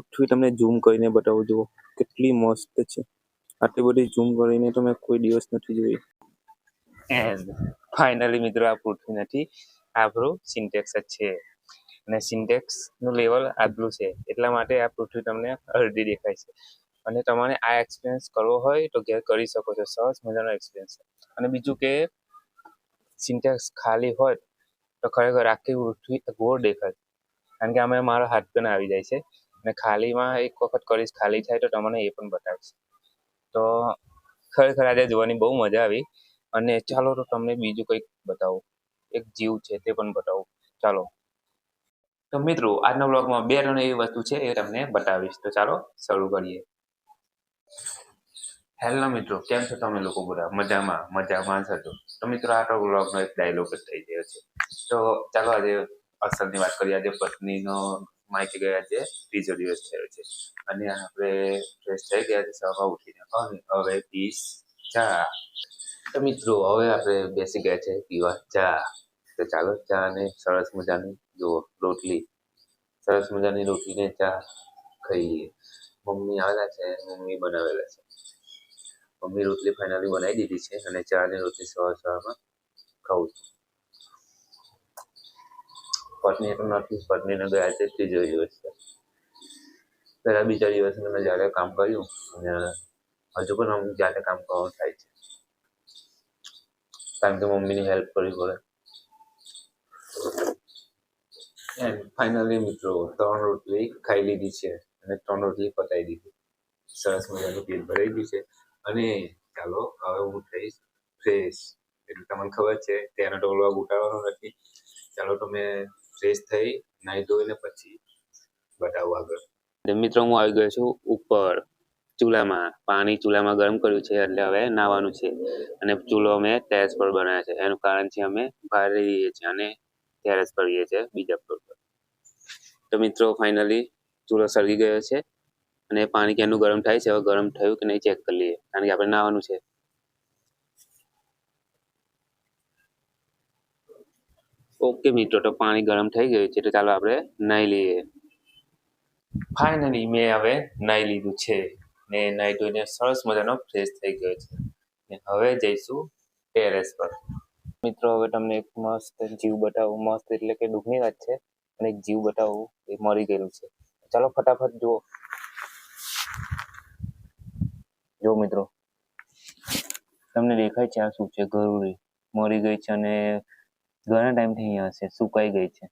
પૃથ્વી તમને ઝૂમ કરીને બતાવું, જુઓ, કેટલી મસ્ત છે. આટલી બધી ઝૂમ કરીને તો મેં કોઈ દિવસ નથી જોઈ. ફાઇનલી મિત્રો, આ પૃથ્વી નથી આપણું સિન્ટેક્સ જ છે. અને સિન્ટેક્સનું લેવલ આટલું છે, એટલા માટે આ પૃથ્વી તમને અડધી દેખાય છે. અને તમારે આ એક્સપિરિયન્સ કરવો હોય તો ઘેર કરી શકો છો, સરસ મજાનો એક્સપિરિયન્સ અને બીજું કે સિન્ટેક્સ ખાલી હોય તો ખરેખર આખી પૃથ્વી ગોળ દેખાય. કારણ કે અમે મારો હાથ પણ આવી જાય છે. અને ખાલીમાં એક વખત કરીશ, ખાલી થાય તો તમને એ પણ બતાવીશ. તો ખરેખર આજે જોવાની બહુ મજા આવી. અને ચાલો તો તમને બીજું કંઈક બતાવું. એક જીવ છે તે પણ બતાવું. ચાલો. તો મિત્રો, આજના બ્લોગમાં બે ત્રણ એવી વસ્તુ છે એ તમને બતાવીશ. તો ચાલો, શરૂ કરીએ. હેલો મિત્રો, કેમ છો તમે લોકો બધા? મજામાં મજામાં હતો. તો મિત્રો, આ બ્લોગનો એક ડાયલોગ જ થઈ ગયો છે. તો ચાલો આજે અસલની વાત કરીએ. આજે પત્નીનો માહિતી ગયા છે, ત્રીજો દિવસ થયો છે. અને આપણે ફ્રેશ થઈ ગયા છે સવા ઉઠીને. અને હવે પીસ ચા. તો મિત્રો, હવે આપણે બેસી ગયા છે પીવા ચા. તો ચાલો, ચા ને સરસ મજાની જુઓ, રોટલી. સરસ મજાની રોટલીને ચા ખાઈ મમ્મી આવેલા છે, મમ્મી બનાવેલા છે. મમ્મી રોટલી ફાઇનલી બનાવી દીધી છે અને ચા ને રોટલી સવાર સવારમાં ખાઉં છું. પત્ની તો નથી, પત્નીને ગયા તેથી જોઈ દિવસ છે. પહેલા બીજા દિવસે મેં જ્યારે કામ કર્યું, અને હજુ પણ અમુક જાતે કામ કરવાનું થાય છે. કારણ કે મમ્મીની હેલ્પ કરવી પડે. એન્ડ ફાઇનલી મિત્રો, ત્રણ રોટલી ખાઈ લીધી છે, અને ત્રણ રોટલી પતાવી દીધી. સરસ મજાનું પેટ ભરાઈ ગયું છે. અને ચાલો, હવે હું થઈશ ફ્રેશ એટલે તમને ખબર છે, તેના તો ઉઠાડવાનો નથી. ચાલો તમે ફ્રેશ થઈ નાહી ધોઈને પછી બતાવું આગળ. મિત્રો હું આવી ગયો છું ઉપર ચૂલામાં. પાણી ચૂલામાં ગરમ કર્યું છે એટલે હવે નાહવાનું છે. અને ચૂલો અમે ટેરેસ પર બનાવ્યા છે. એનું કારણ છે અમે બહાર રહીએ છીએ અને ટેરેસ પર રહીએ છીએ બીજા ફ્લોર પર. તો મિત્રો ફાઇનલી ચૂલો સળગી ગયો છે. અને પાણી ક્યાંનું ગરમ થાય છે? હવે ગરમ થયું કે નહીં ચેક કરી લઈએ. કારણ કે આપણે નાહવાનું છે. ઓકે મિત્રો, તો પાણી ગરમ થઈ ગયું છે, તો ચાલો આપણે નાહી લઈએ. ફાઇનલી મેં હવે નાહી લીધું છે. ને નાહી ધોઈને સરસ મજાનો ફ્રેશ થઈ ગયો છે. ને હવે જઈશું ટેરેસ પર. મિત્રો, હવે તમને એક મસ્ત જીવ બતાવું. મસ્ત એટલે કે દુઃખની વાત છે અને એક જીવ બતાવું, એ મરી ગયેલું છે. ચાલો ફટાફટ જુઓ. જો મિત્રો. તમને દેખાય છે આ શું છે? ગરુડી. મરી ગઈ છે અને ઘણા ટાઈમથી અહીંયા હશે સુકાઈ ગઈ છે.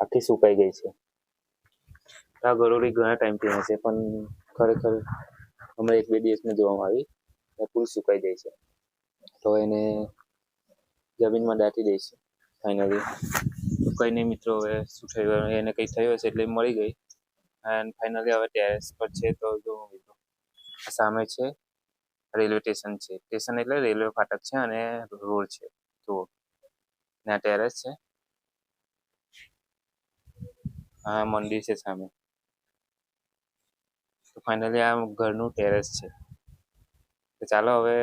આખી સુકાઈ ગઈ છે. આ ગરોળી ઘણા ટાઈમથી હશે પણ ખરેખર હમણાં એક બે દિવસમાં જોવામાં આવી પૂરું સુકાઈ જાય છે. તો એને જમીનમાં દાટી દઈશું ફાઇનલી તો નહીં મિત્રો, હવે શું થયું એને કંઈ થયું હશે એટલે મળી ગઈ. એન્ડ ફાઇનલી હવે ટેરેસ પર છે, તો જો મિત્રો. સામે છે રેલવે સ્ટેશન છે. સ્ટેશન એટલે રેલવે ફાટક છે અને રોડ છે. તો ને ટેરેસ છે. હા, મંદિર છે સામે. તો ફાઇનલી આ ઘરનું ટેરેસ છે. તો ચાલો હવે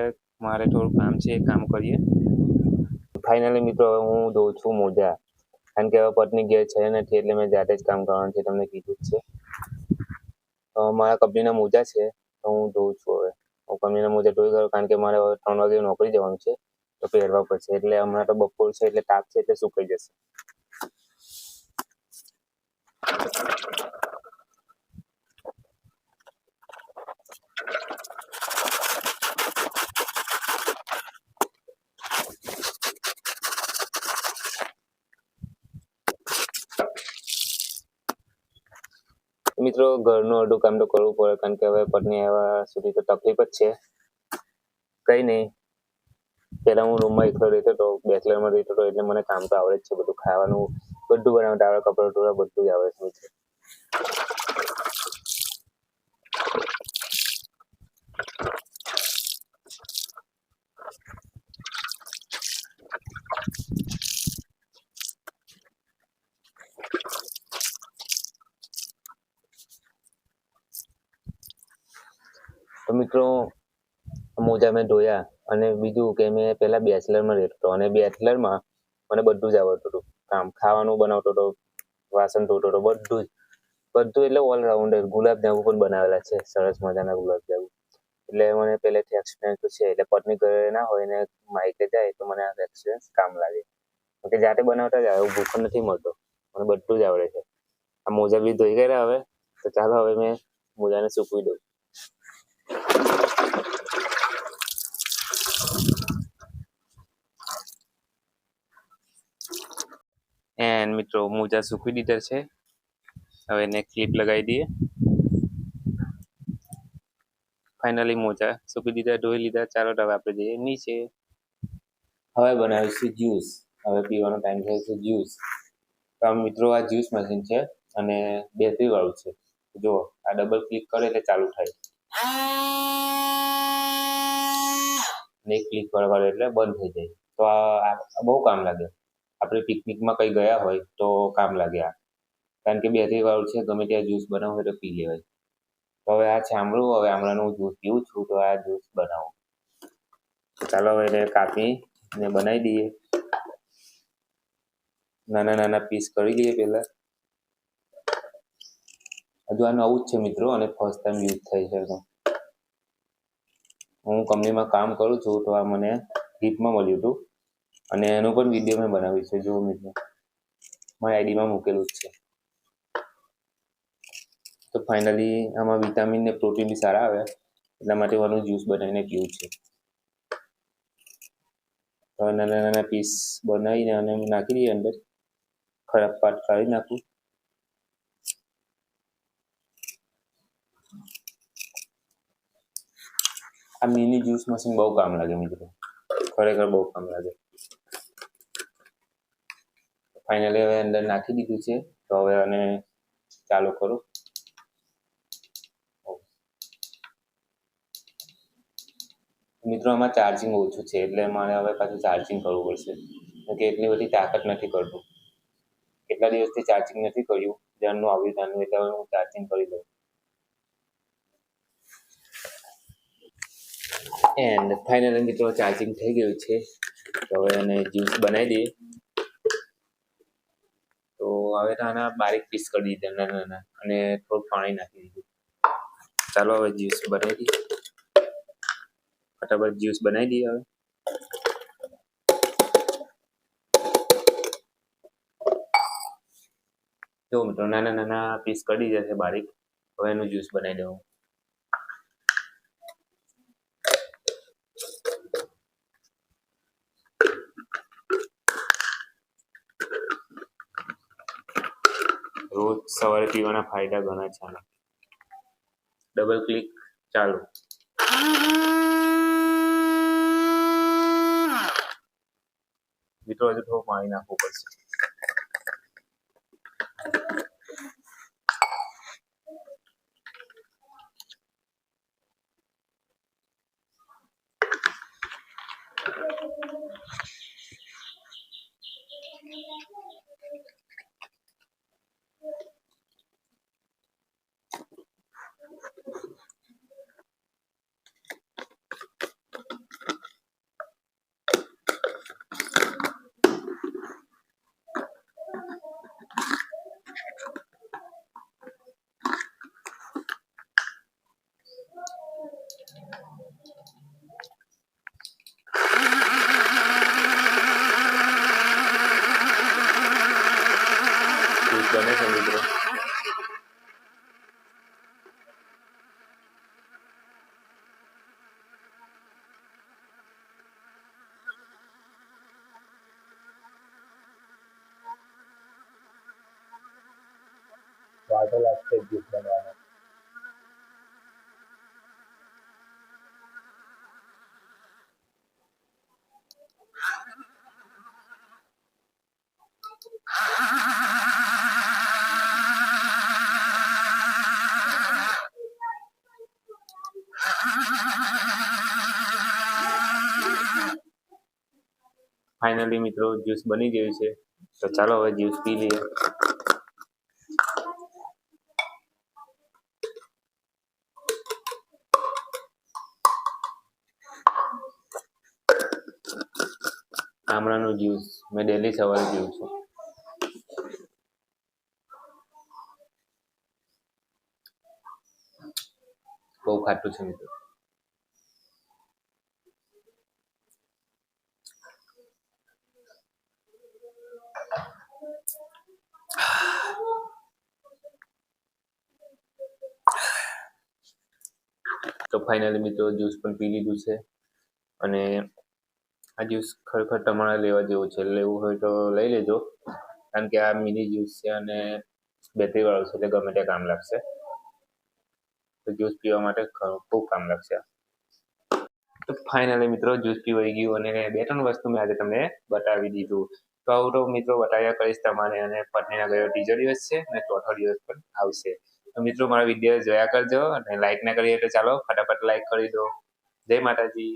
મારે થોડું કામ છે એ કામ કરીએ. ફાઇનલી મિત્રો, હવે હું દઉં છું મોજા. કારણ કે હવે પત્ની ઘેર છે નથી એટલે મેં જાતે જ કામ કરવાનું છે, તમને કીધું જ છે. મારા કંપનીના મોજા છે, તો હું દઉં છું કંપનીના મુજબ ટોઈ ગયો, કારણ કે મારે હવે ત્રણ વાગે નોકરી જવાનું છે, તો પહેરવા પડશે. એટલે હમણાં તો બપોર છે, એટલે તાપ છે, એટલે સુકાઈ જશે. મિત્રો, ઘરનું અડધું કામ તો કરવું પડે, કારણ કે હવે પત્ની આવ્યા સુધી તો તકલીફ જ છે. કઈ નહીં. પહેલા હું રૂમમાં એકલો રહેતો હતો, બેચલરમાં રહેતો હતો, એટલે મને કામ તો આવડે જ છે બધું. ખાવાનું બધું બનાવતા આવડે કપડાં ટોળા બધું જ આવડે છે મિત્રો, મોજા મેં ધોયા અને બીજું કે મેં પહેલા બેચલરમાં રહેતો હતો અને બેચલરમાં મને બધું જ આવડતું હતું. કામ ખાવાનું બનાવતો હતો, વાસણ ધોતો હતો, બધું જ. બધું એટલે ઓલરાઉન્ડર ગુલાબ જાંબુ પણ બનાવેલા છે, સરસ મજાના ગુલાબ જાંબુ એટલે મને પહેલેથી એક્સપિરિયન્સ છે, એટલે પત્ની ઘરે ના હોય ને માઇકે જાય તો મને આ એક્સપિરિયન્સ કામ લાગે. કે જાતે બનાવતા જ આવે ભૂખ નથી મળતો. મને બધું જ આવડે છે. આ મોજા બી ધોઈ ગયા હવે, તો ચાલો હવે મેં મોજાને સૂકવી દઉં. એન્ડ મિત્રો, મોજા સૂકવી દીધા છે. હવે એને ક્લિપ લગાવી દઈએ. ફાઇનલી મોજા સુખી દીધા, ધોઈ લીધા. ચાલો હવે આપણે જઈએ નીચે. હવે બનાવીશું જ્યુસ હવે પીવાનો ટાઈમ થયો છે જ્યુસ તો મિત્રો, આ જ્યુસ મશીન છે અને બેટરી વાળું છે. જો આ ડબલ ક્લિક કરે એટલે ચાલુ થાય. એક ક્લિક કરે એટલે બંધ થઈ જાય. તો આ બહુ કામ લાગે. આપણે પિકનિકમાં કઈ ગયા હોય તો કામ લાગે આ. કારણ કે બે બેટરી વાળું છે, ગમે ત્યાં જ્યુસ બનાવવું હોય તો પી લેવાય. તો હવે આ આમળું હવે આમળાનું જ્યુસ પીવું છું, તો આ જ્યુસ બનાવું. ચાલો હવે એને કાપી ને બનાવી દઈએ. નાના નાના પીસ કરી દઈએ પહેલા. હજુ આવું જ છે મિત્રો અને ફર્સ્ટ ટાઈમ યુઝ થઈ છે તો. હું કંપનીમાં કામ કરું છું તો આ મને ગિફ્ટમાં મળ્યું હતું. અને એનું પણ વીડિયો મેં બનાવ્યું છે જો મિત્રો. મારી આઈડીમાં મૂકેલું જ છે. તો ફાઇનલી આમાં વિટામિન ને પ્રોટીન બી સારા આવે, એટલા માટે હું જ્યુસ બનાવીને પીવું છે. નાના નાના પીસ બનાવીને અને નાખી દઈએ અંદર. ખરાબ પાર્ટ કાઢી નાખું. આ મિની જ્યુસ મશીન બહુ કામ લાગે મિત્રો. ખરેખર બહુ કામ લાગે. ફાઇનલી હવે અંદર નાખી દીધું છે. તો હવે આને ચાલુ કરું. મિત્રો, આમાં ચાર્જિંગ ઓછું છે, એટલે મારે હવે પાછું ચાર્જિંગ કરવું પડશે. કે એટલી બધી તાકાત નથી કરતું. કેટલા દિવસથી ચાર્જિંગ નથી કર્યું? જ્યારનું આવ્યું ત્યારનું એટલે હવે હું ચાર્જિંગ કરી દઉં. એન્ડ ફાઇનલી મિત્રો ચાર્જિંગ થઈ ગયું છે. તો હવે એને જ્યુસ બનાવી દઈએ. તો હવે તો આના બારીક પીસ કરી દીધા, નાના નાના. અને થોડું પાણી નાખી દીધું. ચાલો હવે જ્યુસ બનાવી દઈએ. ફટાફટ જ્યુસ બનાવી દઈએ હવે. જો મિત્રો, નાના નાના પીસ કરી દીધા છે બારીક. હવે એનું જ્યુસ બનાવી દઉં રોજ સવારે પીવાના ફાયદા ઘણા છે ડબલ ક્લિક ચાલુ. મિત્રો, હજુ થોડું પાણી નાખવું પડશે જ્યુસ બને છે મિત્રો વાટો લાગશે ગીત બનવાનો ફાઇનલી મિત્રો જ્યુસ બની ગયું છે. તો ચાલો હવે જ્યુસ પી લઈએ. આમળાનું જ્યુસ મેં ડેલી સવારે પીવું છું. બહુ ખાટું છે મિત્રો. તો ફાઇનલી મિત્રો જ્યુસ પણ પી લીધું છે. અને આ જ્યુસ ખરેખર તમારે લેવા જેવું છે. લેવું હોય તો લઈ લેજો. કારણ કે આ મિની જ્યુસ છે અને બેટરી વાળું છે એટલે ગમે તે કામ લાગશે. તો જ્યુસ પીવા માટે ખૂબ કામ લાગશે. તો ફાઇનલી મિત્રો જ્યુસ પીવાઈ ગયું અને બે ત્રણ વસ્તુ મેં આજે તમને બતાવી દીધું. તો આવું તો મિત્રો બતાવ્યા કરીશ તમારે અને પત્નીના ગયો ત્રીજો દિવસ છે અને ચોથો દિવસ પણ આવશે. તો મિત્રો, મારા વીડિયો જોયા કરજો અને લાઈક ના કરીએ તો ચાલો, ફટાફટ લાઈક કરી દો. જય માતાજી.